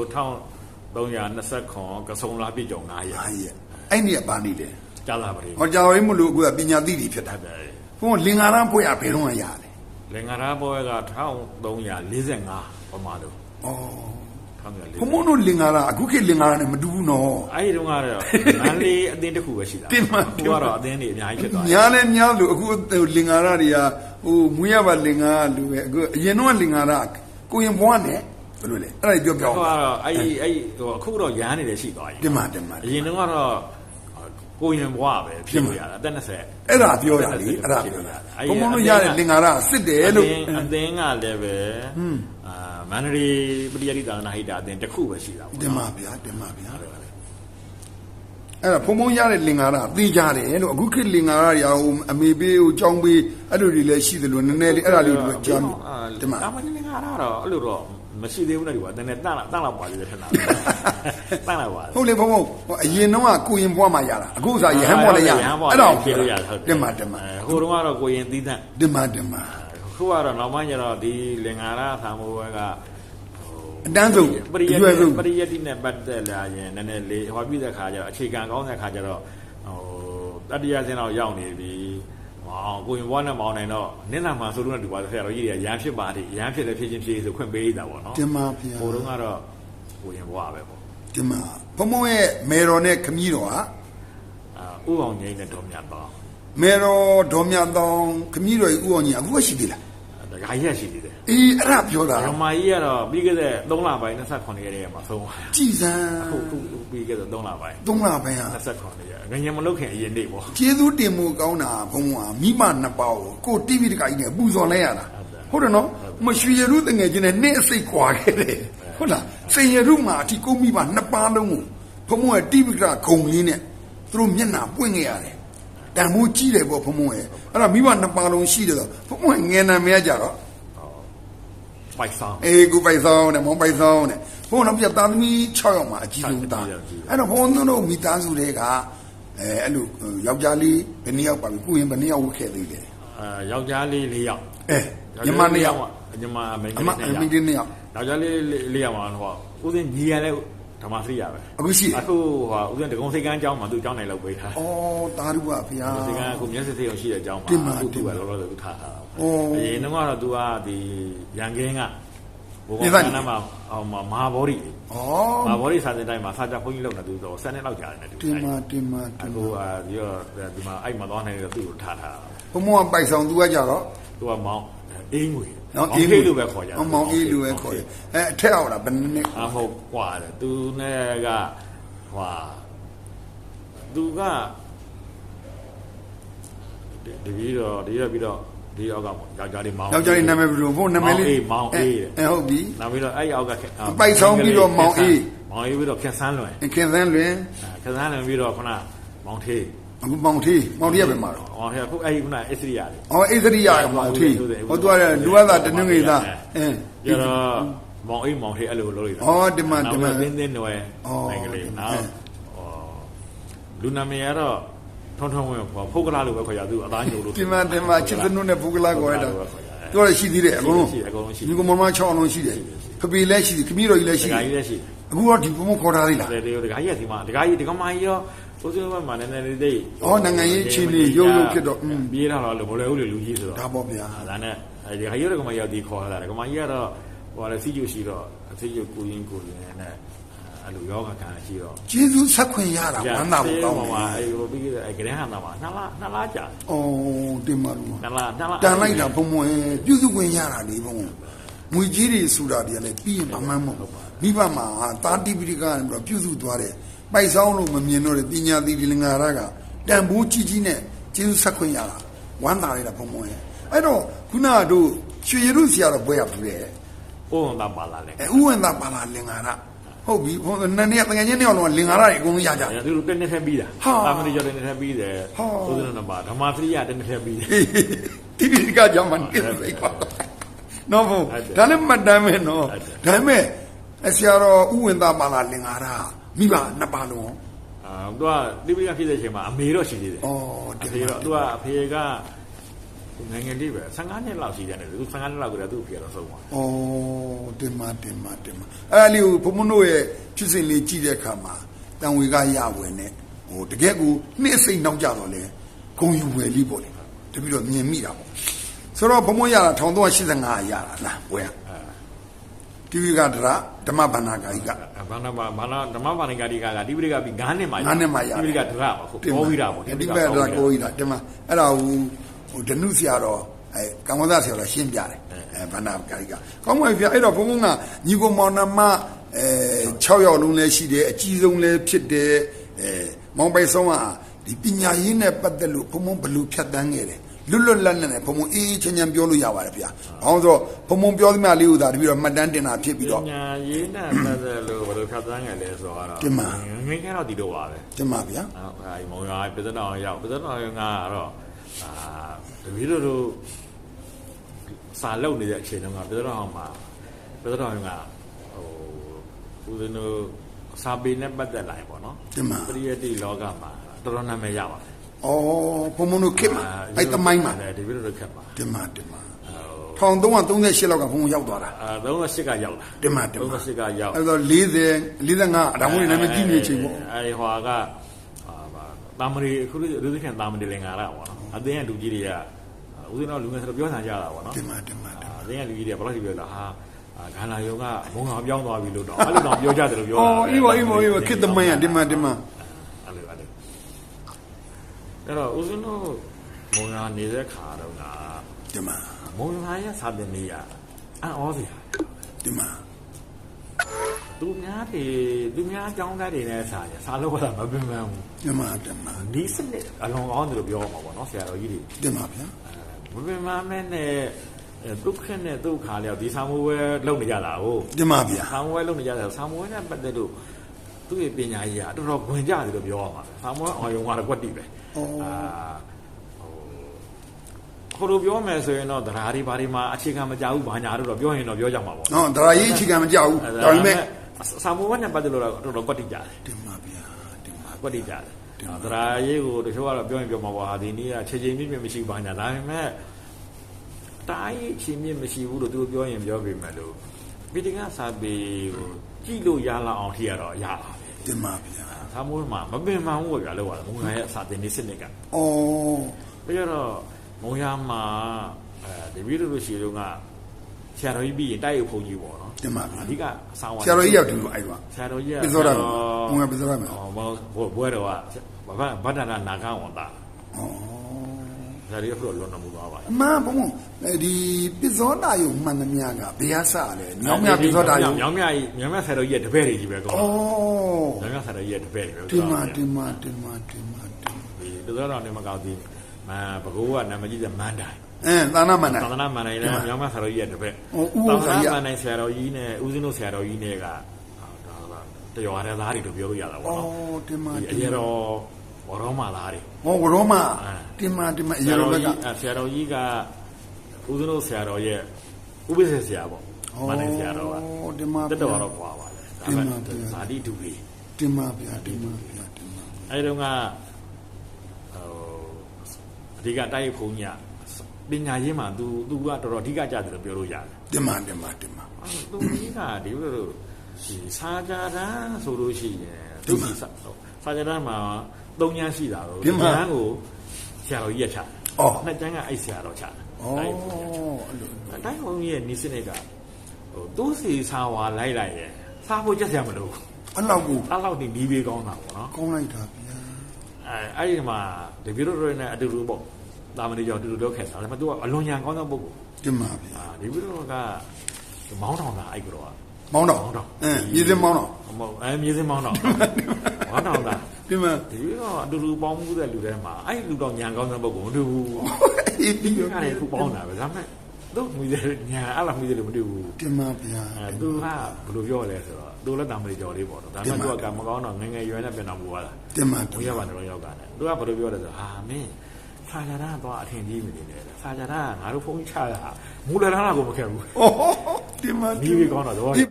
ကို1329ကဆုံလာပြည့်ကြုံ9ရက်အားရဲ့အဲ့ဒီကဘာနေလဲကြာလာပါလေဟောကြာရင်မလို့အခုကပညာသိတွေဖြစ်တာဟုတ်တယ်ဘုံလင်္ကာရဘွဲ့ရဘယ်တော့မှရတယ်လင်္ကာရာဘောက1345ပမာလို့ဩ1345ဘုံမတို့လင်္ကာရအခုခေတ်လင်္ကာရနဲ့မတူဘူးနော်အဲ့ဒီတုန်းကတော့မန္တလေးအတင်းတစ်ခုပဲရှိတာတင်ပါသူကတော့အတင်းတွေအများကြီးဖြစ်သွားတယ်ညာနဲ့ညာလို့အခုလင်္ကာရတွေကဟိုမွေးရပါလင်္ကာရလူပဲအခုအရင်တော့လင်္ကာရကိုရင်ဘွားနဲ့ ဘယ်လိုလဲအဲ့ဒါပြောပြောအခုကတော့အဲ့ဒီအဲ့ဒီဟိုအခုတော့ရဟန်းနေတယ်ရှိသွားပြီတင်ပါတင်ပါအရင်တုန်းကတော့ကိုရင်ဘွားပဲဖြစ်လို့ရတာအသက်20အဲ့ဒါပြောရလေအဲ့ဒါပြောတာဘုံမတို့ရတဲ့လင်္ကာရစစ်တယ်လို့အတင်းအသင်းကလည်းပဲအာမန္တလေးပရိယတိသာသနာဟိတအသင်းတစ်ခုပဲရှိတာပေါ့တင်ပါဗျာတင်ပါဗျာအဲ့ဒါဖုံဖုံရတဲ့လင်္ကာရသိကြတယ်လို့အခုခေတ်လင်္ကာရတွေဟိုအမေပေးဟိုចောင်းပေးအဲ့လိုတွေလည်းရှိတယ်လို့နည်းနည်းလေးအဲ့ဒါလေးတွေကြားမိတင်ပါဒါမှလည်းငါတော့အဲ့လိုတော့ မရှိသေးဘူးနဲ့ဒီကွာတနေ့တန့်လာတန့်လာပါသေးတယ်ထင်တာတန့်လာပါဟုတ်လေဘုံဘုံဟိုအရင်တော့ကကိုရင်ဘွားမှရတာအခုစားရဟန်းဘွားလည်းရရဟန်းဘွားအဲ့တော့ဖြေလို့ရဟုတ်တင်ပါတင်ပါဟိုတုန်းကတော့ကိုရင်သီးသန့်တင်ပါတင်ပါခုကတော့နောက်မှကျတော့ဒီလင်္ကာရသံဃာဘွယ်ကအတန်းဆုံးပရိယအရွယ်ဆုံးပရိယတိနဲ့ပတ်သက်လာရင်နည်းနည်းလေးဟောပြတဲ့ခါကျတော့အခြေခံကောင်းတဲ့ခါကျတော့ဟိုတတိယဆင်းတော့ရောက်နေပြီ ဟောကိုရင်ဘွားနဲ့မောင်းနိုင်တော့နင်းနာမှာဆိုလို့တူပါဆရာတော်ကြီးတွေကရန်ဖြစ်ပါတိရန်ဖြစ်လည်းဖြစ်ချင်းဖြစ်ဆိုခွင့်ပေးတာပေါ့နော်တင်ပါဗျာဟိုတုန်းကတော့ကိုရင်ဘွားပဲပေါ့တင်ပါဘုံဘုံရဲ့မေတော်နဲ့ခမည်းတော်ဟာအာဥအောင်ငိမ့်နဲ့တော်မြတ်တော့မေတော်ဒေါ်မြတ်တောင်ခမည်းတော်ကြီးဥအောင်ကြီးအခုကရှိသေးလားတခါရက်ရှိသေးတယ် အေးအဲ့ဒါပြောတာဓမ္မကြီးကတော့ပြီးခဲ့တဲ့3လပိုင်း28ရက်ရက်မှာဆုံးသွားကြည်စံခုခုပြီးခဲ့တဲ့3လပိုင်းသုံးလပိုင်းဟာ28ရက်ငញ្ញမလုတ်ခင်အရင်နေ့ပေါ့ကျေးဇူးတင်မှုကောင်းတာဘုံဟာမိမနှစ်ပေါက်ကိုကိုတိဗီတကကြီးနဲ့ပူဇော်လိုက်ရတာဟုတ်တယ်နော်မရွှေရရုတငယ်ချင်းနဲ့နှစ်အစိတ်ကွာခဲ့တယ်ဟုတ်လားစိန်ရရုမှာအထိကိုမိမနှစ်ပါးလုံးကိုဘုံဘုံရဲ့တိဗီကဂုံလေးနဲ့သူတို့မျက်နှာပွင့်ခဲ့ရတယ်တန်မိုးကြီးတယ်ပေါ့ဘုံဘုံရဲ့အဲ့ဒါမိမနှစ်ပါးလုံးရှိတယ်ဆိုဘုံဘုံငယ်နာမရကြတော့ ပိုက်ဆောင်အေးကိုပိုက်ဆောင်နဲ့မောင်ပိုက်ဆောင်နဲ့ဘုံတော့ပြသားသမီး6ယောက်မှာအကြီးဆုံးသားအဲ့တော့ဘုံတို့မိသားစုတွေကအဲအဲ့လိုယောက်ျားလေးဘယ်နှစ်ယောက်ပါပြီကိုရင်ဘယ်နှစ်ယောက်ဝတ်ခဲ့သေးလဲအာယောက်ျားလေး၄ယောက်အဲညီမနှစ်ယောက်ညီမအမေရိအကန်မနဲ့အယောမိက်တင်းနှစ်ယောက်ယောက်ျားလေး၄ယောက်မှာဟိုဦးစင်းညီရလဲဓမ္မစရိယပဲအခုရှိတယ်အခုဟိုဦးစင်းတကုံစိတ်ကန်းအကြောင်းမှာသူ့အကြောင်းနိုင်လောက်ပေးထားဩတာရုပါဗျာစိတ်ကန်းအခုမျက်စိစိတ်အောင်ရှိတဲ့အကြောင်းမှာတင်ပါအခုတင်သူပါကလောလောဆယ်သူထားထားတာဩ အရင်တော့ကတော့သူကဒီရန်ကင်းကဘု ဒီ ရား ဘက် ကနမှာဟိုမဟာဘောဓိ ဩ မဟာဘောဓိစာတဲ့တိုင်းမှာစာကြဘုန်းကြီးလောက်နေသူတော့7နှစ်လောက်ကြာတယ်တူ တင်မာတင်မာတင် အခု မာ အာဒီတော့ဒီမှာအဲ့မှာသွားနေတော့သူ့ကိုထားထားတာ ဘုံမောင်ပိုက်ဆောင်သူကကြတော့ သူကမောင်းအေးငွေ နော် အေးငွေလို့ပဲခေါ်ကြတယ် မောင်အေးလူပဲခေါ်တယ်အဲအထက်အောင်လားဘယ်နှစ် အမဟုတ်กว่าတယ်သူနဲ့ကဟွာသူကဒီဒီပြီးတော့ဒီရပြီးတော့ ဒီအောက်ကယောက်ျားလေးမောင်းယောက်ျားလေးနာမည်ဘယ်လိုဘုံနာမည်လေးမောင်းအေးအဲဟုတ်ပြီနောက်ပြီးတော့အဲ့အောက်ကပိုက်ဆောင်ပြီးတော့မောင်အေးမောင်အေးပြီးတော့ခက်ဆန်းလွင်ခင်သန်းလွင်ခက်ဆန်းလွင်ပြီးတော့ခုနမောင်ထေးအခုမောင်ထီးမောင်ထီးရပဲမှာတော့မောင်ထေးအခုအဲ့ဒီခုနအစ္စရိယာလေး။အော်ဣသရိယကမောင်ထီး။ဟောသူကလူဝါသာတနင်္ဂနွေသား။အင်းကျတော့မောင်အေးမောင်ထေးအဲ့လိုလုပ်လိုက်တာ။အော်ဒီမှာဒီမှာနောက်တော့သင်းသင်းနွယ်အော်နိုင်ကလေးအဲနောက်ဟောလူနာမည်ကတော့ ထုံထုံဝင်ပေါ့ဖုတ်ကလာလို့ပဲခေါ်ကြသူအသားညိုလို့ဒီမှာဒီမှာချစ်သနုနဲ့ဘုကလာကိုရတာ။သူကရှိသေးတယ်အကုန်လုံးရှိတယ်အကုန်လုံးရှိတယ်ဒီကမမ6အောင်လုံးရှိတယ်။ဖပီလည်းရှိတယ်ခမီးတော်ကြီးလည်းဒရှိတကာယ်ကြီးလည်းရှိ။အခုတော့ဒီဘုံမခေါ်ထားသေးလားတယ်တယ်ဒကာကြီးကဒီမှာဒကာကြီးဒကာမကြီးရောစိုးစိုးမမနည်းနည်းလေးသိအော်နိုင်ငံရေးချင်းလေးရုပ်ရုပ်ဖြစ်တော့อืมပြေးလာတော့လို့မလွယ်ဘူးလေလူကြီးဆိုတော့ဒါပေါ့ဗျာဒါနဲ့အဲဒီခရီးရကမရောက်ဒီခေါ်လာတယ်ကမကြီးကတော့ဟိုလည်းစီကျူရှိတော့စီကျူကိုရင်းကိုရင်းနဲ့ အဲ့လိုယောဂခံရှိတော့။ကျေးဇူးဆက်ခွင့်ရတာဝမ်းသာဖို့ကောင်းပါတယ်အဲ့ဟိုပြီးခဲ့တဲ့ဂရဟန်သားမှာနှစ်လနှစ်လကြာ။အော်တင်ပါလို့နှစ်လနှစ်လတန်လိုက်တာဘုံဘုံပြုစုခွင့်ရတာလေဘုံငွေကြီးတွေဆိုတာတည်းလည်းပြီးရင်မမှန်းမဟုတ်မိဘမှာတာတိပိဋကကနေပြီးတော့ပြုစုသွားတယ်ပိုက်ဆောင်လို့မမြင်တော့တဲ့ပညာသီလင်္ကာရကတန်ဖိုးကြီးကြီးနဲ့ကျေးဇူးဆက်ခွင့်ရတာဝမ်းသာရတာဘုံဘုံရဲ့အဲ့တော့ခုနကတို့ရွှေရရုဆရာတော်ဘွဲရဘူးလေဥဝန်သားပါလာတယ်အဲဥဝန္တာပါလာလင်္ကာရ ဟုတ်ပြီဘုံနန်းနေတကယ်ချင်းနေအောင်တော့လင်္ကာရတွေအကုန်လုံးရကြတယ်သူတို့တက်နေထက်ပြီးတာဟာတာမဏိကျော်တက်နေထက်ပြီးတယ်ဟာသုဒ္ဓနပါဓမ္မသရိယတက်နေထက်ပြီးတယ်တိပိဋကကြောင့်မှနေစိတ်ပါနော်ဘုံဟုတ်တယ်ဒါလည်းမှတ်တမ်းပဲနော်ဟုတ်တယ်ဒါပေမဲ့အဆရာတော်ဥဝင်သားပါလာလင်္ကာရမိဘနှစ်ပါလုံးအာသူကတိပိကဖြစ်တဲ့အချိန်မှာအမေတော့ရှိသေးတယ်ဩအဒီဖေမှာတော့သူကအဖေက ငယ်ငယ်လေးပဲ15နှစ်လောက်ရှိတယ်သူ15နှစ်လောက်ကတည်းကသူ့ဖေကတော့ဆုံးသွားဩတင်မတင်မတင်မအဲ့ဒါလေးကိုဘုံမတို့ရဲ့ဖြစ်စဉ်လေးကြည့်တဲ့အခါမှာတန်ဝေကရဝင်နဲ့ဟိုတကယ်ကိုနှစ်စိတ်နောက်ကြတော့လေဂုံယူဝယ်လေးပေါ့လေတပြီးတော့မြင်မိတာပေါ့ဆိုတော့ဘုံမရတာ1385ရတာလားဘွယ်တီဗီကဒရာဓမ္မဗန္နာကာယိကဘာနာဘာနာဓမ္မဘာနိကာတိကကတိပိဋကပြီး9နှစ်မှ9နှစ်မှရတိပိဋကဒရပါဟုတ်ပေါ်ပြီးတာပေါ့တိပိဋကဒရာကိုကြီးတာတင်မအဲ့ဒါဟို ဟိုဒနုဆရာတော်အဲကမ္မသဆရာတော်ရှင်းပြတယ်အဲဗန္နာကာယိကကောင်းပါပြီအဲ့တော့ဘုံဘုံကညီကိုမောင်နှမအဲ6ယောက်လုံးလည်းရှိတယ်အကြီးဆုံးလည်းဖြစ်တယ်အဲမောင်ပိုင်ဆုံးကဒီပညာရေးနဲ့ပတ်သက်လို့ဘုံဘုံဘယ်လူဖြတ်တန်းခဲ့တယ်လွတ်လွတ်လပ်လပ်နဲ့ဘုံဘုံအေးအေးချမ်းချမ်းပြောလို့ရပါတယ်ဗျာ။ဘာလို့ဆိုတော့ဘုံဘုံပြောသမျှလေးကိုသာတပြီးတော့မှတ်တမ်းတင်တာဖြစ်ပြီးတော့ညာရေးနဲ့ပတ်သက်လို့ဘယ်လိုဖြတ်သန်းရလဲဆိုတော့တင်ပါငယ်ငယ်တော့ဒီလိုပါပဲတင်ပါဗျာအဲအဲမုံရွာပြည်သက်တော်ရောက်ပြည်သက်တော်ရောက်ကတော့ အာတပည့်တို့တို့စာလုပ်နေတဲ့အချိန်တုန်းကပြည်သက်တော်အောင်မှာပြည်သက်တော်ရောက်ဟိုဦးဇင်းတို့စာပေနဲ့ပတ်သက်လာရင်ပေါ့နော်တင်ပါပရိယတ်တိလောကမှာတော်တော်နာမည်ရပါတယ်။အော်ဘုံဘုံတို့ခစ်မှာအဲ့တမိုင်းမှာတပည့်တို့တို့ခက်ပါတင်ပါတင်ပါ1338လောက်ကဘုံရောက်သွားတာအာ38ကရောက်လာတင်ပါတင်ပါ38ကရောက်အဲ့တော့40 45ဒါမှမဟုတ်နာမည်ကြီးနေချိန်ပေါ့အဲဒီဟွာကအာတာမရီအခုလူလူခင်တာမရီလင်္ကာရပေါ့နော် အသင်းရဲ့လူကြီးတွေကဦးဇင်းတော်လူငယ်ဆိုတော့ပြောဆန်ကြတာပေါ့နော်တင်ပါတင်ပါတင်ပါအသင်းရဲ့လူကြီးတွေကဘယ်လောက်ထိပြောလာဟာဂန္ဓာယုံကဘုံတော်ပြောင်းသွားပြီလို့တော့အဲ့လိုတော့ပြောကြတယ်လို့ပြောတာအော်အေးပါအေးပါအေးပါခစ်တမိုင်းอ่ะတင်ပါတင်ပါအဲ့လိုအဲ့လိုအဲ့တော့ဦးဇင်းတို့မုံရွာနေတဲ့ခါတော့ကတင်ပါမုံရွာရဲ့စာတင်နေရအံ့ဩစရာတင်ပါ သူများတွေသူများအကြောင်းသားတွေနဲ့စာရစာလို့ရတာမပင်ပန်းဘူးတင်ပါတင်ပါနီးစနစ်အလွန်ကောင်းတယ်လို့ပြောမှာပေါ့နော်ဆရာတော်ကြီးတွေတင်ပါဗျာမပင်ပန်းမဲ့နဲ့ဒုက္ခနဲ့ဒုက္ခလျောက်ဒီစာမိုးဝဲလုံနေကြတာဟုတ်တင်ပါဗျာစာမိုးဝဲလုံနေကြတာစာမိုးဝဲနဲ့ပတ်သက်လို့သူ့ရဲ့ပညာကြီးကအတော်တော်ဝင်ကြတယ်လို့ပြောရမှာစာမိုးဝဲအောင်ယုံကတော့ကွက်တိပဲအာဟိုလိုပြောမယ်ဆိုရင်တော့တရားတွေဘာတွေမှာအခြေခံမကြဘူးဘာညာတို့တော့ပြောရင်တော့ပြောကြမှာပေါ့နော်ဒါရေးအခြေခံမကြောက်ဘူးဒါပေမဲ့ စာမိုးဝဲနဲ့ပတ်သက်လို့တော့တော်တော်ကွက်တိကြတယ်တင်ပါဗျာတင်ပါကွက်တိကြတယ်သရာရေးကိုတချို့ကတော့ပြောရင်ပြောမှာပါဟာဒီနေ့ကခြေချိန်မြင့်မြင့်မရှိပါညာဒါပေမဲ့တားရေးချင်းမြင့်မရှိဘူးလို့သူပြောရင်ပြောပေမဲ့လို့ပိဋကစာပေကိုကြည့်လို့ရလာအောင်ထိရတော့ရပါပဲတင်ပါဗျာ။သာမိုးမှာမပင်ပန်းဘူးကြာလို့ရတယ်မုံရရဲ့စာတင်နေစစ်နေကအော်ပြီးတော့မုံရမှာအဲဒီဗီဒီယိုရှိတော့ကဆရာတော်ကြီးပြီးရင်တိုက်ရုပ်ဖုန်ကြီးပေါ့နော် တင်ပါဗျာအဓိကအဆောင်ဆရာတော်ကြီးရောက်တယ်လို့အဲ့တော့ဆရာတော်ကြီးကပစ္စောရမယ်ဘုံကပစ္စောရမယ်ဟောဘောဘွဲတော်ကဘာဗဗဒနာနာခံဝန်တာအော်ဆရာကြီးကပြတော့လွန်တော်မူသွားပါအမှန်ဘုံဘုံဒီပစ္စောတာယုံမှန်သမျှကဘယ်ဟာစလဲညောင်းမြပစ္စောတာယုံညောင်းမြကြီးညောင်းမြဆရာတော်ကြီးရဲ့တပည့်တွေကြီးပဲကောအော်ညောင်းမြဆရာတော်ကြီးရဲ့တပည့်တွေပဲတင်ပါတင်ပါတင်ပါတင်ပါတင်ပါဒီပစ္စောတော်နေမကောက်သေးမဘကိုးကနာမည်ကြီးတဲ့မန္တိုင် အဲသာနာမန္တသာသနာမန်နိုင်လည်းမြောင်းမဆရာတော်ကြီးရဲ့တပည့်ဟိုဥပ္ပသာစာသကြီးနာမန်နိုင်ဆရာတော်ကြီးနဲ့ဦးဇင်းတို့ဆရာတော်ကြီးနဲ့ကတရောရသားတွေလို့ပြောလို့ရတာပေါ့အောနော််တင်ပါဒီအရေတော်ဘောရောမာသားတွေဟောဘရောမတင်ပါတင်ပါအရေတော်ဘက်ကဆရာတော်ကြီးကဦးဇင်းတို့ဆရာတော်ရဲ့ဥပ္ပစေဆရာပေါ့မန်နိုင်ဆရာတော်ကတင်ပါတက်တော်တော့ကွာပါလေဒါပေမဲ့ဇာတိတူလေးတင်ပါဗျာတင်ပါဗျာတင်ပါအဲဒီတော့ကဟိုအဓိကတိုက်ရိုက်ဖုန်းကြီး ပညာရေးမှာ तू तू ကတော်တော်အဓိကကြတယ်လို့ပြောလို့ရတယ်တင်ပါတင်ပါတင်ပါသူကြီးကဒီလိုလိုဒီစာကြတန်းဆိုလို့ရှိရင်သူဒီစာစာကြတန်းမှာ၃ညရှိတာတော့ကိုဆရာတော်ကြီးရချနှစ်ကျန်းကအဲ့ဆရာတော်ချဩအဲ့လိုအတိုင်းဘုံကြီးရဲ့နိစနစ်ကဟိုသူ့စီစာဝါလိုက်လိုက်ရဲ့စားဖို့ကြက်စရာမလိုအဲ့လောက်ကိုအဲ့လောက်နေနီးပေးကောင်းတာပေါ့နော်ကောင်းလိုက်တာဗျာအဲအဲ့ဒီမှာဒီဗီဒီယိုတွေနဲ့အတူတူပေါ့ တာမန်ကြောင့်အတူတူတော့ခဲ့တာဒါပေမဲ့သူကအလွန်ညာကောင်းတဲ့ပုဂ္ဂိုလ်တင်ပါဗျာအာဒီဗီဒီယိုကမောင်းထောင်တာအဲ့ကတော့မောင်းတော့မောင်းတော့အင်းမြေစင်းမောင်းတော့မဟုတ်အဲမြေစင်းမောင်းတော့မောင်းတော့တာတင်ပါဒီတော့အတူတူပေါင်းမှုတဲ့လူတွေမှာအဲ့လူတော့ညာကောင်းတဲ့ပုဂ္ဂိုလ်မတူဘူးအေးဒီပြီးကရောလည်းခုပေါင်းတာပဲဒါပေမဲ့သူ့မူတဲ့ညာအဲ့လိုမူတဲ့လူမတူဘူးတင်ပါဗျာအဲသူကဘယ်လိုပြောလဲဆိုတော့သူလည်းတာမလီကျော်လေးပေါ့တော့ဒါပေမဲ့သူကကံမကောင်းတော့ငငယ်ရွယ်နဲ့ပြန်တော်မူသွားတာတင်ပါတဘုင်ရားပါဘာတော်ရောက်တာလဲသူကဘယ်လိုပြောလဲဆိုဟာမင်း ဆာကြတာတော့အထင်ကြီးမနေနဲ့ဆာကြတာငါတို့ဖုန်းချတာမူလရဏကိုမခဲ့ဘူးဩတင်ပါဒီပြီးကောင်းတော့တော့